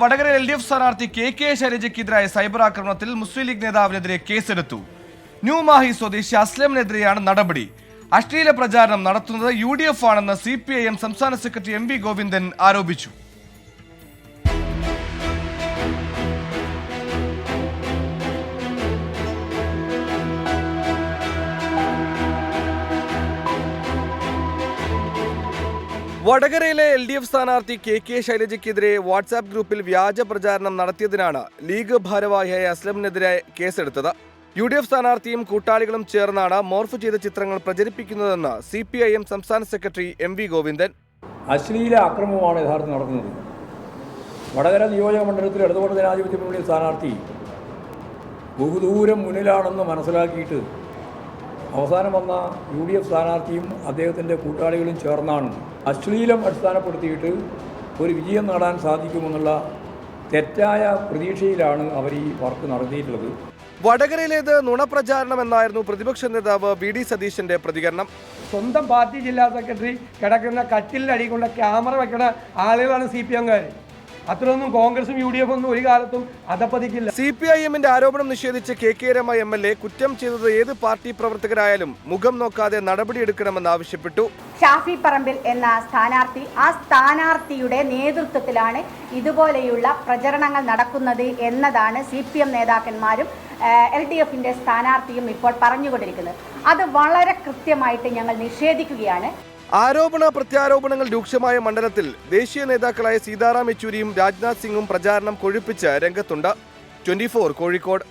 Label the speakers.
Speaker 1: Vadakara L D F സ്ഥാനാർത്ഥി K K ശൈലജയ്ക്കെതിരായ cyber ആക്രമണത്തിൽ മുസ്ലിം ലീഗ് നേതാവിനെതിരെ കേസെടുത്തു. ന്യൂ മാഹി സ്വദേശി അസ്ലമിനെതിരെയാണ് നടപടി. അശ്ലീല പ്രചാരണം നടത്തുന്നത് യു ഡി എഫ് ആണെന്ന് സി പി ഐ എം സംസ്ഥാന സെക്രട്ടറി എം വി ഗോവിന്ദൻ ആരോപിച്ചു. വടകരയിലെ എൽ ഡി എഫ് സ്ഥാനാർത്ഥി കെ കെ ശൈലജയ്ക്കെതിരെ വാട്സാപ്പ് ഗ്രൂപ്പിൽ വ്യാജ പ്രചാരണം നടത്തിയതിനാണ് ലീഗ് ഭാരവാഹിയായ അസ്ലമിനെതിരെ കേസെടുത്തത്. യു ഡി എഫ് സ്ഥാനാർത്ഥിയും കൂട്ടാളികളും ചേർന്നാണ് മോർഫ് ചെയ്ത ചിത്രങ്ങൾ പ്രചരിപ്പിക്കുന്നതെന്ന് സി പി ഐ എം സംസ്ഥാന സെക്രട്ടറി എം വി ഗോവിന്ദൻ.
Speaker 2: അശ്ലീല അക്രമമാണ് യഥാർത്ഥം നടക്കുന്നത്. വടകര നിയോജക മണ്ഡലത്തിൽ ഇടതുപക്ഷ ജനാധിപത്യ സ്ഥാനാർത്ഥി ബഹുദൂരം മുന്നിലാണെന്ന് മനസ്സിലാക്കിയിട്ട് അവസാനം വന്ന യു ഡി എഫ് സ്ഥാനാർത്ഥിയും അദ്ദേഹത്തിന്റെ കൂട്ടാളികളും ചേർന്നാണ് അശ്ലീലം അടിസ്ഥാനപ്പെടുത്തിയിട്ട് ഒരു വിജയം നേടാൻ സാധിക്കുമെന്നുള്ള തെറ്റായ പ്രതീക്ഷയിലാണ് അവർ ഈ വർക്ക് നടത്തിയിട്ടുള്ളത്.
Speaker 1: വടകരയിലേത് നുണപ്രചാരണം എന്നായിരുന്നു പ്രതിപക്ഷ നേതാവ് വി ഡി സതീശന്റെ പ്രതികരണം.
Speaker 3: സ്വന്തം പാർട്ടി ജില്ലാ സെക്രട്ടറി കിടക്കുന്ന കട്ടിലടി കൊണ്ട് ക്യാമറ വെക്കുന്ന ആളുകളാണ് സി പി എംകാർ അത്രയൊന്നും കോൺഗ്രസും യു ഡി എഫ് ഒന്നും ഒരു കാലത്തും അതപ്പതിക്കില്ല
Speaker 1: സി പി ഐ എമ്മിന്റെ ആരോപണം നിഷേധിച്ച് K K Rema M L A കുറ്റം ചെയ്തത് ഏത് പാർട്ടി പ്രവർത്തകരായാലും മുഖം നോക്കാതെ നടപടിയെടുക്കണമെന്ന് ആവശ്യപ്പെട്ടു.
Speaker 4: ഷാഫി പറമ്പിൽ എന്ന സ്ഥാനാർത്ഥി ആ സ്ഥാനാർത്ഥിയുടെ നേതൃത്വത്തിലാണ് ഇതുപോലെയുള്ള പ്രചരണങ്ങൾ നടക്കുന്നത് എന്നതാണ് സി പി എം നേതാക്കന്മാരും എൽ ഡി എഫിന്റെ സ്ഥാനാർത്ഥിയും ഇപ്പോൾ പറഞ്ഞുകൊണ്ടിരിക്കുന്നത്. അത് വളരെ കൃത്യമായിട്ട് ഞങ്ങൾ നിഷേധിക്കുകയാണ്.
Speaker 1: ആരോപണ പ്രത്യാരോപണങ്ങൾ രൂക്ഷമായ മണ്ഡലത്തിൽ ദേശീയ നേതാക്കളായ സീതാറാം യെച്ചൂരിയും രാജ്നാഥ് സിംഗും പ്രചാരണം കൊഴുപ്പിച്ച് രംഗത്തുണ്ട്. ട്വന്റി കോഴിക്കോട്.